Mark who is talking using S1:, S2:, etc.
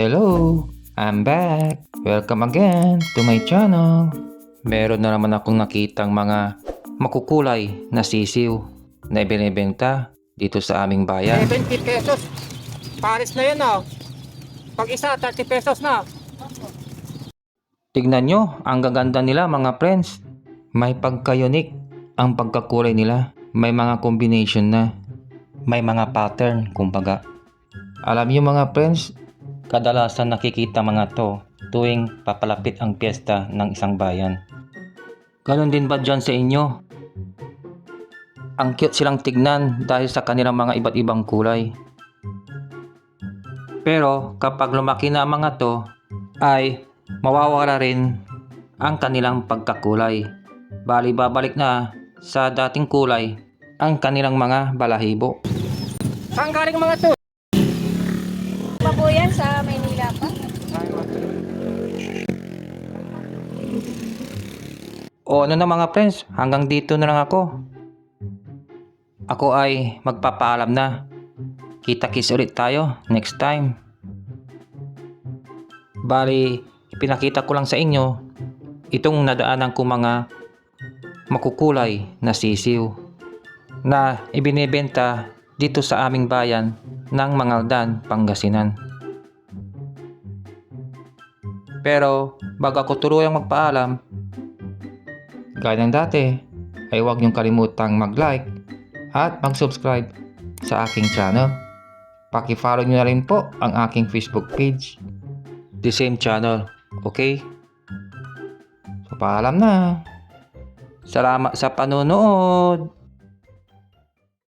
S1: Hello, I'm back. Welcome again to my channel. Meron na naman akong nakitang mga makukulay na sisiw na ibinibenta dito sa aming bayan.
S2: 70 pesos. Paris na yun oh. Pag isa, 30 pesos na.
S1: Tignan nyo, ang gaganda nila mga friends. May pagka-unique ang pagkakulay nila. May mga combination na. May mga pattern, kumbaga. Alam nyo mga friends, kadalasan nakikita mga to tuwing papalapit ang piyesta ng isang bayan. Ganon din ba dyan sa inyo? Ang cute silang tignan dahil sa kanilang mga iba't ibang kulay. Pero kapag lumaki na ang mga to, ay mawawala rin ang kanilang pagkakulay. Bali babalik na sa dating kulay ang kanilang mga balahibo.
S2: Saan galing mga to?
S3: Pa po yan sa
S1: O ano na mga friends, hanggang dito na lang ako. Ako ay magpapaalam na. Kita-kiss ulit tayo next time. Bali, ipinakita ko lang sa inyo itong nadaanan ko mga makukulay na sisiw na ibinebenta dito sa aming bayan ng Mangaldan, Pangasinan. Pero bago ako tuluyang magpaalam, Gaya ng dati, ay huwag niyong kalimutang mag-like at mag-subscribe sa aking channel. Paki-follow niyo na rin po ang aking Facebook page. The same channel, okay? So paalam na. Salamat sa panonood.